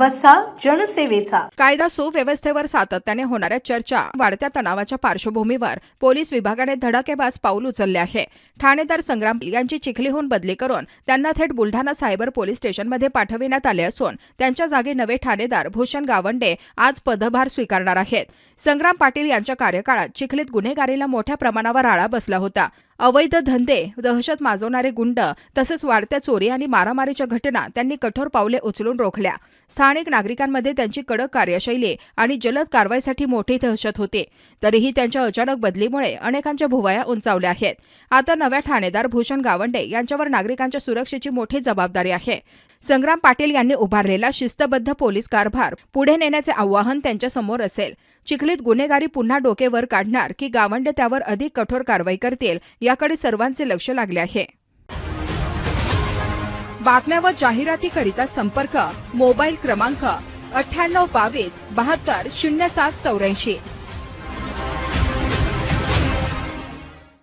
वसा जनसेवेचा. कायदा सुव्यवस्थेवर सातत्याने होणाऱ्या चर्चा वाढत्या तणावाच्या पार्श्वभूमीवर पोलीस विभागाने धडाकेबाज पाऊल उचलले आहे. ठाणेदार संग्राम यांची चिखलीहून बदली करून त्यांना थेट बुलढाणा सायबर पोलीस स्टेशनमध्ये पाठविण्यात आले असून त्यांच्या जागी नवे ठाणेदार भूषण गावंडे आज पदभार स्वीकारणार आहेत. संग्राम पाटील यांच्या कार्यकाळात चिखलीत गुन्हेगारीला मोठ्या प्रमाणावर आळा बसला होता. अवैध धंदे दहशत माजवणारे गुंड तसेच वाढत्या चोरी आणि मारामारीच्या घटना त्यांनी कठोर पावले उचलून रोखल्या. स्थानिक नागरिकांमध्ये त्यांची कडक कार्यशैली आणि जलद कारवाईसाठी मोठी दहशत होती. तरीही त्यांच्या अचानक बदलीमुळे अनेकांच्या भुवया उंचावल्या आहेत. आता नव्या ठाणेदार भूषण गावंडे यांच्यावर नागरिकांच्या सुरक्षेची मोठी जबाबदारी आहे. संग्राम पाटील यांनी उभारलेला शिस्तबद्ध पोलीस कारभार पुढे नेण्याचे आव्हान त्यांच्यासमोर असेल. चिखलीत गुन्हेगारी पुन्हा डोकेवर काढणार की गावंडे त्यावर अधिक कठोर कारवाई करतील याकडे सर्वांचे लक्ष लागले आहे. बातम्या व जाहिरातीकरिता संपर्क मोबाईल क्रमांक अठ्ठ्याण्णव बावीस बहात्तर शून्य सात चौऱ्याऐंशी.